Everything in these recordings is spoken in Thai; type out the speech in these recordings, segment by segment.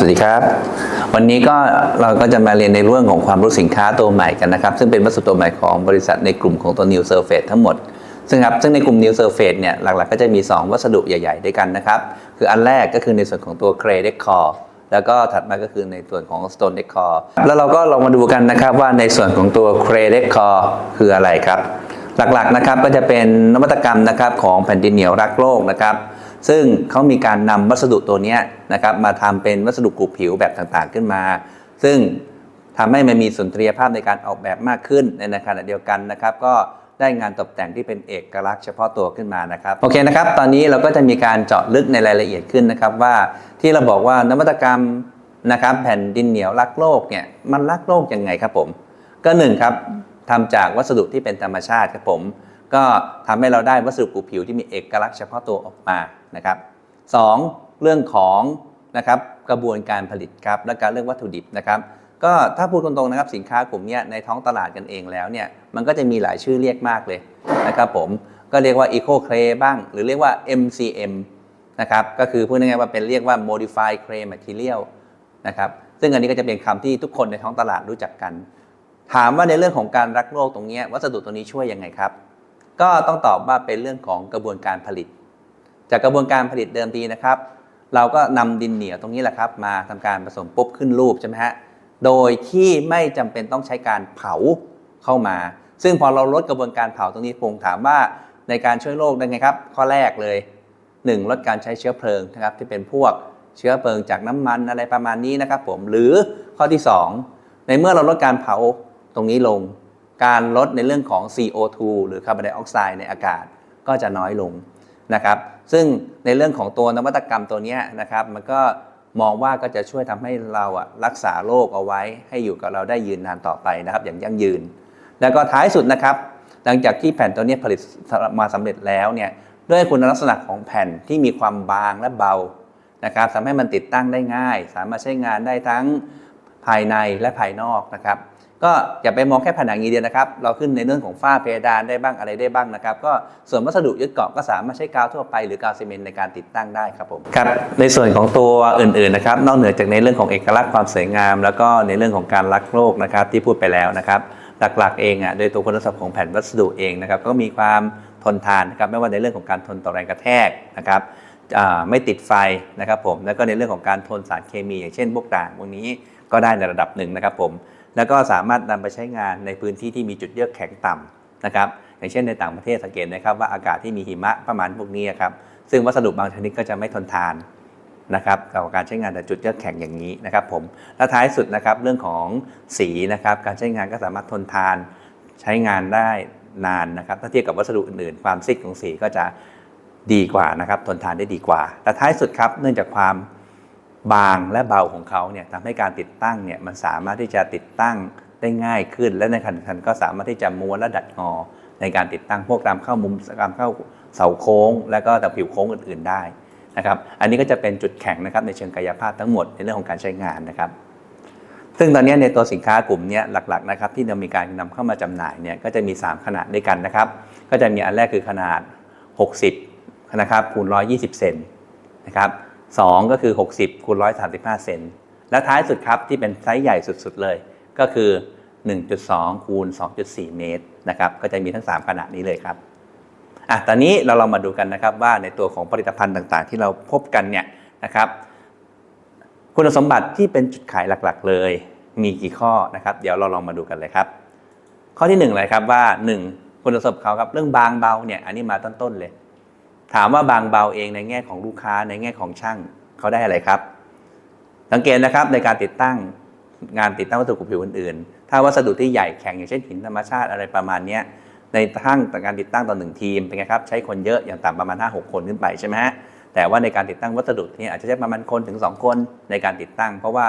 สวัสดีครับ วันนี้ก็เราก็จะมาเรียนในเรื่องของความรู้สินค้าตัวใหม่กันนะครับ ซึ่งเป็นวัสดุตัวใหม่ของบริษัทในกลุ่มของตัว New Surface ทั้งหมด ซึ่งครับซึ่งในกลุ่ม New Surface เนี่ยหลักๆ ก็จะมี 2 วัสดุใหญ่ ๆ ด้วยกันนะครับ คืออันแรกก็คือในส่วนของตัว Clay Decor แล้วก็ถัดมาก็คือในส่วนของ Stone Decor แล้วเราก็ลองมาดูกันนะครับว่าในส่วนของตัว Clay Decor คืออะไรครับ หลักๆนะครับก็จะเป็นนวัตกรรมนะครับของแผ่นดินเหนียวรักโลกนะครับ ซึ่งเขามีการนำวัสดุตัวนี้นะครับมาทำเป็นวัสดุกรูปผิวแบบต่างๆขึ้นมา ซึ่งทำให้มันมีสุนทรียภาพในการออกแบบมากขึ้นในขณะเดียวกันนะครับ ก็ได้งานตกแต่งที่เป็นเอกลักษณ์เฉพาะตัวขึ้นมานะครับโอเคนะครับ ตอนนี้เราก็จะมีการเจาะลึกในรายละเอียดขึ้นนะครับว่าที่เราบอกว่านวัตกรรมนะครับ แผ่นดินเหนียวรักโลกเนี่ยมันรักโลกยังไงครับผม ก็หนึ่งครับทำจากวัสดุที่เป็นธรรมชาติครับผม ก็ทำให้เราได้วัสดุปูผิวที่มีเอกลักษณ์เฉพาะตัวออกมานะครับสองเรื่องของนะครับกระบวนการผลิตครับและการเลือกวัตถุดิบนะครับก็ถ้าพูดตรงๆนะครับสินค้ากลุ่มเนี้ยในท้องตลาดกันเองแล้วเนี่ยมันก็จะมีหลายชื่อเรียกมากเลยนะครับผมก็เรียกว่า Eco Clay บ้าง หรือเรียกว่า MCM นะครับก็คือพูดง่ายๆว่าเป็นเรียกว่า Modified Clay Material นะครับซึ่งอันนี้ก็จะเป็นคำที่ทุกคนในท้องตลาดรู้จักกัน ถามว่าในเรื่องของการรักโลกตรงเนี้ยวัสดุตัวนี้ช่วยยังไงครับ ก็ต้องตอบว่าเป็นเรื่องของกระบวนการผลิต จากกระบวนการผลิตเดิมทีนะครับ เราก็นำดินเหนียวตรงนี้แหละครับ มาทำการผสมปุ๊บขึ้นรูปใช่ไหมฮะโดยที่ไม่จำเป็นต้องใช้การเผาเข้ามา ซึ่งพอเราลดกระบวนการเผาตรงนี้ผมถามว่าในการช่วยโลกได้ไงครับ ข้อแรกเลย 1. ลดการใช้เชื้อเพลิงนะครับที่เป็นพวกเชื้อเพลิงจากน้ำมันอะไรประมาณนี้นะครับ ผมหรือข้อที่ 2 ในเมื่อเราลดการเผาตรงนี้ลง การลดในเรื่องของ CO2 หรือคาร์บอนไดออกไซด์ในอากาศก็จะน้อยลงนะครับซึ่งในเรื่องของตัวนวัตกรรมตัวนี้นะครับมันก็มองว่าก็จะช่วยทำให้เราอะรักษาโรคเอาไว้ให้อยู่กับเราได้ยืนนานต่อไปนะครับ อย่างยั่งยืน แล้วก็ท้ายสุดนะครับ หลังจากที่แผ่นตัวนี้ผลิตมาสำเร็จแล้วเนี่ยด้วยคุณลักษณะของแผ่นที่มีความบางและเบานะครับทำให้มันติดตั้งได้ง่าย สามารถใช้งานได้ทั้งภายในและภายนอกนะครับ ก็อย่าไปมองแค่ผนังอย่างเดียวนะครับ เราขึ้นในเรื่องของฝ้าเพดานได้บ้างอะไรได้บ้างนะครับ ก็ส่วนวัสดุยึดเกาะก็สามารถใช้กาวทั่วไปหรือกาวซีเมนต์ในการติดตั้งได้ครับผมครับในส่วนของตัวอื่นๆนะครับนอกเหนือจากในเรื่องของเอกลักษณ์ความสวยงาม แล้วก็ในเรื่องของการรักโลกนะครับที่พูดไปแล้วนะครับหลักๆเองอะโดยตัวคุณสมบัติของแผ่นวัสดุเองนะครับก็มีความทนทานนะครับไม่ว่าในเรื่องของการทนต่อแรงกระแทกนะครับไม่ติดไฟนะครับผมแล้วก็ในเรื่องของการทนสารเคมี อย่างเช่นพวกด่างพวกนี้ก็ได้ในระดับหนึ่งนะครับผม แล้วก็สามารถนำไปใช้งานในพื้นที่ที่มีจุดเยือกแข็งต่ำนะครับอย่างเช่นในต่างประเทศสังเกตนะครับว่าอากาศที่มีหิมะประมาณพวกนี้ครับซึ่งวัสดุบางชนิดก็จะไม่ทนทานนะครับกับการใช้งานในจุดเยือกแข็งอย่างนี้นะครับผมและท้ายสุดนะครับเรื่องของสีนะครับการใช้งานก็สามารถทนทานใช้งานได้นานนะครับถ้าเทียบกับวัสดุอื่นๆ ความซิดของสีก็จะดีกว่านะครับทนทานได้ดีกว่าแต่ท้ายสุดครับเนื่องจากความ บางและเบาของเขาเนี่ยทำให้การติดตั้งเนี่ยมันสามารถที่จะติดตั้งได้ง่ายขึ้น และในขณะเดียวกันก็สามารถที่จะม้วนและดัดงอ ในการติดตั้งพวกตามเข้ามุมตามเข้าเสาโค้ง และก็ตามผิวโค้งอื่น ๆได้นะครับ อันนี้ก็จะเป็นจุดแข็งนะครับในเชิงกายภาพทั้งหมดในเรื่องของการใช้งานนะครับซึ่งตอนนี้ในตัวสินค้ากลุ่มนี้หลักๆนะครับที่เรามีการนำเข้ามาจำหน่ายเนี่ยก็จะมี 3 ขนาดด้วยกันนะครับ ก็จะมีอันแรกคือขนาด 60 นะครับคูณ120 เซนนะครับ 2 ก็คือ 60คูณ135 เซน และท้ายสุดครับที่เป็นไซส์ใหญ่สุดๆเลย ก็คือ 1.2คูณ2.4 เมตรนะครับก็จะมีทั้ง 3 ขนาดนี้เลยครับอะตอนนี้เราลองมาดูกันนะครับว่าในตัวของผลิตภัณฑ์ต่างๆ ที่เราพบกันเนี่ยนะครับคุณสมบัติที่เป็นจุดขายหลักๆ เลยมีกี่ข้อนะครับ เดี๋ยวเราลองมาดูกันเลยครับ ข้อที่หนึ่งเลยครับว่าหนึ่งคุณสมบัติเขาครับเรื่องบางเบาเนี่ยอันนี้มาต้นๆเลย ถามว่าบางเบาเองในแง่ของลูกค้าในแง่ของช่างเขาได้อะไรครับสังเกตนะครับในการติดตั้งงานติดตั้งวัสดุผิวอื่นๆ ถ้าวัสดุที่ใหญ่แข็งอย่างเช่นหินธรรมชาติอะไรประมาณนี้ในทั้งการติดตั้งต่อหนึ่งทีมเป็นไงครับใช้คนเยอะอย่างต่ำประมาณ 5-6 คนขึ้นไปใช่ไหมฮะแต่ว่าในการติดตั้งวัสดุนี้อาจจะใช้ประมาณคนถึง 2 คนในการติดตั้ง เพราะว่า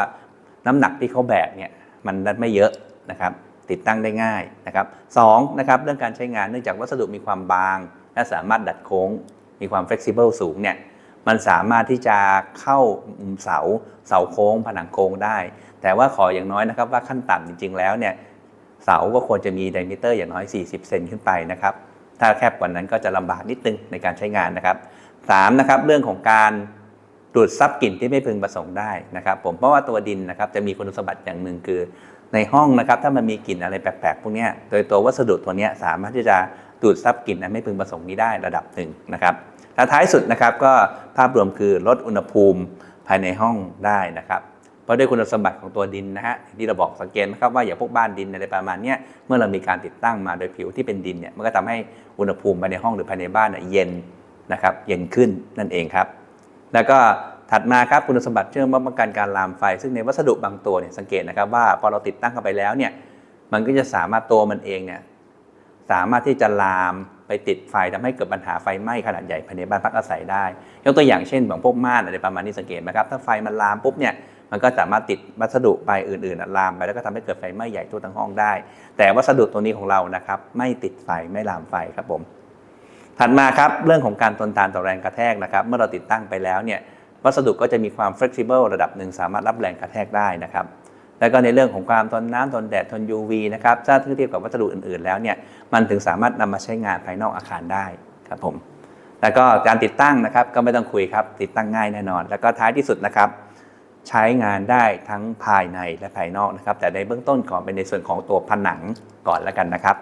น้ำหนักที่เขาแบกเนี่ยมันไม่เยอะนะครับติดตั้งได้ง่ายนะครับสองนะครับเรื่องการใช้งานเนื่องจากวัสดุมีความบาง และสามารถดัดโค้ง มีความ flexible สูงเนี่ยมันสามารถที่จะเข้ามุมเสาเสาโค้งผนังโค้งได้ แต่ว่าขออย่างน้อยนะครับว่าขั้นต่ำจริง ๆ แล้วเนี่ยเสาก็ควรจะมีไดมิเตอร์อย่างน้อย 40 เซนขึ้นไปนะครับถ้าแคบกว่านั้นก็จะลำบากนิดนึงในการใช้งานนะครับ3นะครับเรื่องของการดูดซับกลิ่นที่ไม่พึงประสงค์ได้นะครับ ผมเพราะว่าตัวดินนะครับจะมีคุณสมบัติอย่างหนึ่งคือ ในห้องนะครับถ้ามันมีกลิ่นอะไรแปลกๆพวกนี้โดยตัววัสดุตัวนี้สามารถที่จะดูดซับกลิ่นอันไม่พึงประสงค์นี้ได้ระดับหนึ่งนะครับ และท้ายสุดนะครับก็ภาพรวมคือลดอุณหภูมิภายในห้องได้นะครับเพราะด้วยคุณสมบัติของตัวดินนะฮะที่เราบอกสังเกตนะครับว่าอย่างพวกบ้านดินอะไรประมาณนี้เมื่อเรามีการติดตั้งมาโดยผิวที่เป็นดินเนี่ยมันก็ทำให้อุณหภูมิภายในห้องหรือภายในบ้านเยเย็นนะครับเย็นขึ้นนั่นเองครับ แล้วก็ถัดมาครับคุณสมบัติเชื่อมป้องกันการลามไฟ ซึ่งในวัสดุบางตัวเนี่ยสังเกตนะครับว่าพอเราติดตั้งเข้าไปแล้วเนี่ยมันก็จะสามารถตัวมันเองเนี่ยสามารถที่จะลาม ไปติดไฟทำให้เกิดปัญหาไฟไหม้ขนาดใหญ่ภายในบ้านพักอาศัยได้ ยกตัวอย่างเช่นของพวกม่านอะไรประมาณนี้สังเกตไหมครับถ้าไฟมันลามปุ๊บเนี่ยมันก็สามารถติดวัสดุไปอื่นๆลามไปแล้วก็ทำให้เกิดไฟไหม้ใหญ่ทั่วทั้งห้องได้ แต่วัสดุตัวนี้ของเรานะครับไม่ติดไฟไม่ลามไฟครับผมถัดมาครับเรื่องของการทนทานต่อแรงกระแทกนะครับเมื่อเราติดตั้งไปแล้วเนี่ยวัสดุก็จะมีความ flexible ระดับหนึ่งสามารถรับแรงกระแทกได้นะครับ แล้วก็ในเรื่องของความทนน้ำทนแดดทน UV นะครับถ้าเทียบกับวัสดุอื่นๆ แล้วเนี่ยมันถึงสามารถนำมาใช้งานภายนอกอาคารได้ครับผมแล้วก็การติดตั้งนะครับก็ไม่ต้องคุยครับติดตั้งง่ายแน่นอน แล้วก็ท้ายที่สุดนะครับใช้งานได้ทั้งภายในและภายนอกนะครับ แต่ในเบื้องต้นขอเป็นในส่วนของตัวผนังก่อนแล้วกันนะครับ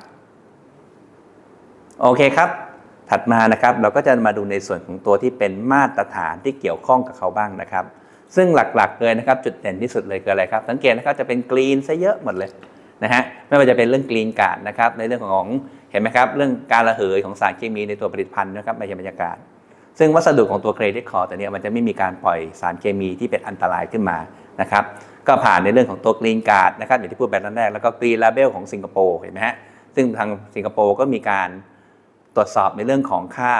โอเคครับ ถัดมานะครับเราก็จะมาดูในส่วนของตัวที่เป็นมาตรฐานที่เกี่ยวข้องกับเขาบ้างนะครับ ซึ่งหลักๆเลยนะครับจุดเด่นที่สุดเลยคืออะไรครับ สังเกตนะครับจะเป็นกรีนซะเยอะหมดเลยนะฮะไม่ว่าจะเป็นเรื่องกรีนการ์ดนะครับในเรื่องของเห็นไหมครับเรื่องการระเหยของสารเคมีในตัวผลิตภัณฑ์นะครับในบรรยากาศ ซึ่งวัสดุของตัวเครดิตคอร์ตัวเนี้ยมันจะไม่มีการปล่อยสารเคมีที่เป็นอันตรายขึ้นมานะครับก็ผ่านในเรื่องของตัวกรีนการ์ดนะครับอย่างที่พูดไปตอนแรกแล้วก็กรีนลาเบลของสิงคโปร์เห็นไหมฮะซึ่งทางสิงคโปร์ก็มีการตรวจสอบในเรื่องของค่า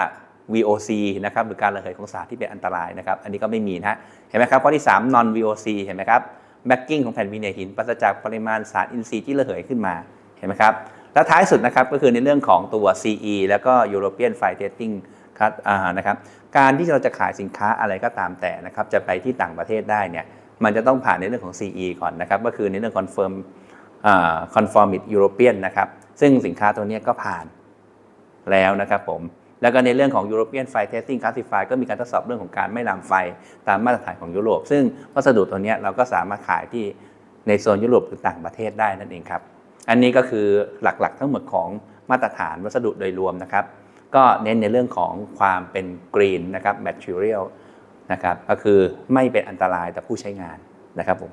VOC นะครับหรือการระเหยของสารที่เป็นอันตรายนะครับ อันนี้ก็ไม่มีนะเห็นไหมครับข้อที่ 3 non VOC เห็นไหมครับแบ็กกิ้งของแผ่นวิเนยหินปราศจากปริมาณสารอินทรีย์ที่ระเหยขึ้นมาเห็นไหมครับและท้ายสุดนะครับก็คือในเรื่องของตัว CE แล้วก็ European Fire Testing ครับนะครับการที่เราจะขายสินค้าอะไรก็ตามแต่นะครับจะไปที่ต่างประเทศได้เนี่ยมันจะต้องผ่านในเรื่องของ CE ก่อนนะครับก็คือในเรื่อง confirm Conformit European นะครับซึ่งสินค้าตัวนี้ก็ผ่านแล้วนะครับผม แล้วก็ในเรื่องของ European Fire Testing Classify ก็มีการทดสอบเรื่องของการไม่ลามไฟตามมาตรฐานของยุโรป ซึ่งวัสดุตัวนี้เราก็สามารถขายที่ในโซนยุโรปหรือต่างประเทศได้นั่นเองครับ อันนี้ก็คือหลักๆทั้งหมดของมาตรฐานวัสดุโดยรวมนะครับ ก็เน้นในเรื่องของความเป็นกรีนนะครับ material นะครับ ก็คือไม่เป็นอันตรายต่อผู้ใช้งานนะครับผม